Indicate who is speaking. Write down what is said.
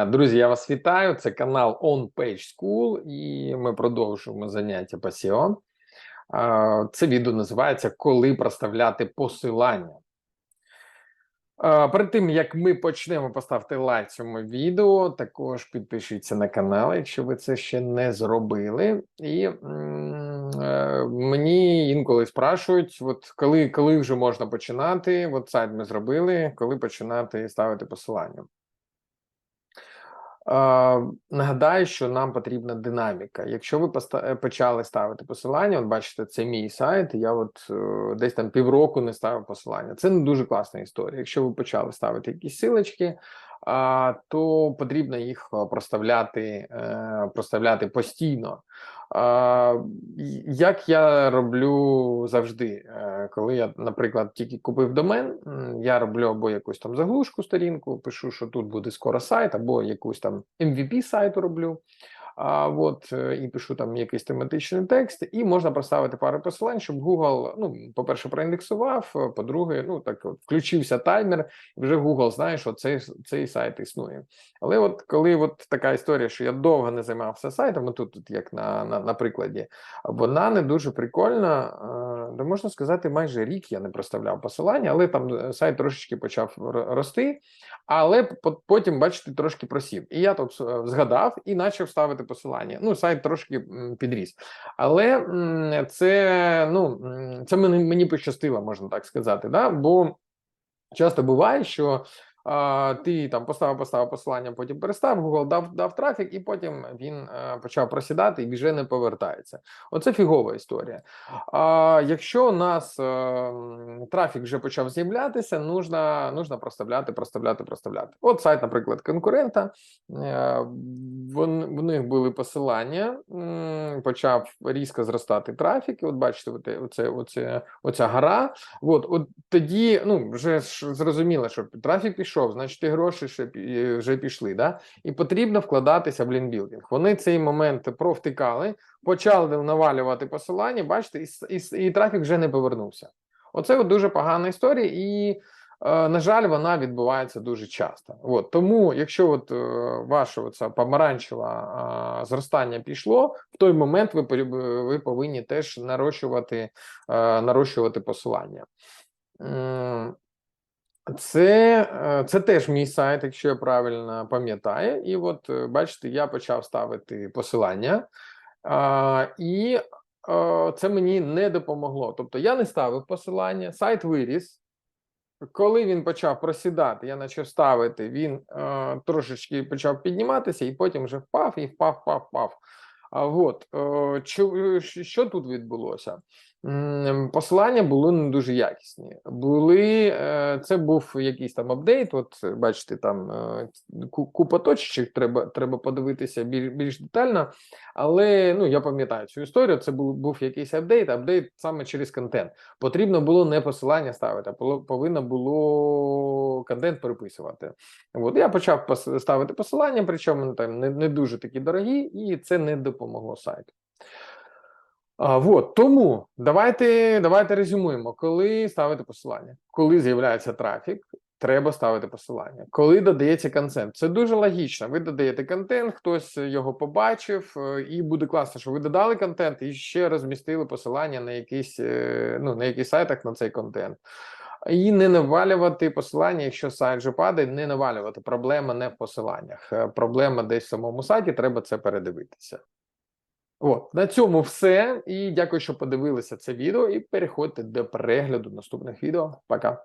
Speaker 1: Е, Друзі, я вас вітаю. Це канал On Page School, і ми продовжуємо заняття по. Е, Це відео називається Коли проставляти посилання. Е, Перед тим як ми почнемо, поставте лайк цьому відео. Також підпишіться на канал, якщо ви це ще не зробили. І е, мені інколи спрашують: от коли, коли вже можна починати? От сайт ми зробили, коли починати ставити посилання. Нагадаю, що нам потрібна динаміка. Якщо ви е, почали ставити посилання, от бачите, це мій сайт. Я от е, десь там півроку не ставив посилання. Це не дуже класна історія. Якщо ви почали ставити якісь силочки, то потрібно їх е, проставляти, проставляти постійно. Як я роблю завжди, е, коли я, наприклад, тільки купив домен, я роблю або якусь там заглушку сторінку, пишу, що тут буде скоро сайт, або якусь там MVP сайту роблю. А от е, і пишу там якийсь тематичний текст, і можна проставити пару посилань, щоб Google, ну, по-перше, проіндексував, е, по-друге, ну так от, включився таймер, і вже Google знає, що цей, цей сайт існує. Але от коли от така історія, що я довго не займався сайтом, ну, тут, тут як на, на, на прикладі, вона не дуже прикольна. Де можна сказати, майже рік я не проставляв посилання, але там е, сайт трошечки почав рости, але потім, бачите, трошки просів. І я тут е, згадав і почав ставити посилання. Ну, сайт трошки підріс. Але це, ну, це мені, пощастило, можна так сказати. Да? Бо часто буває, що ти там поставив, поставив посилання, потім перестав, Google дав, дав трафік, і потім він е, почав просідати і вже не повертається. Оце фігова історія. А якщо у нас е, трафік вже почав з'являтися, нужно, нужно проставляти, проставляти, проставляти. От сайт, наприклад, конкурента. е, В них були посилання, почав різко зростати трафік. От бачите, оце, оце, оця гора. От, от тоді, ну вже зрозуміло, що трафік пішов, значить і гроші ще вже пішли. Да? І потрібно вкладатися в лінбілдинг. Вони цей момент провтикали, почали навалювати посилання. Бачите, і, і, і трафік вже не повернувся. Оце от дуже погана історія, і е, на жаль, вона відбувається дуже часто. От тому, якщо от е, ваше оце помаранчеве е, зростання пішло, в той момент ви ви повинні теж нарощувати, е, нарощувати посилання. Це, е, це теж мій сайт, якщо я правильно пам'ятаю. І от е, бачите, я почав ставити посилання, а, і е, це мені не допомогло. Тобто я не ставив посилання, сайт виріс. Коли він почав просідати, я почав ставити, він е, трошечки почав підніматися, і потім вже впав і впав, впав, впав. А от що, що тут відбулося? Посилання були не дуже якісні. Були е, це був якийсь там апдейт. От бачите, там е, купа точок, треба, треба подивитися більш, більш детально. Але ну я пам'ятаю цю історію. Це був, був якийсь апдейт, апдейт саме через контент. Потрібно було не посилання ставити, а повинно було контент переписувати. От я почав ставити посилання, причому там не, не дуже такі дорогі, і це не допомогло сайту. Вот, тому давайте, давайте резюмуємо, коли ставити посилання, коли з'являється трафік. Треба ставити посилання. Коли додається контент, це дуже логічно. Ви додаєте контент, хтось його побачив, е, і буде класно, що ви додали контент і ще розмістили посилання на якийсь, е, ну, на якийсь сайтах на цей контент. І не навалювати посилання, якщо сайт вже падає, не навалювати. Проблема не в посиланнях. Е, Проблема десь в самому сайті, треба це передивитися. От, на цьому все. І дякую, що подивилися це відео. І переходьте до перегляду наступних відео. Пока.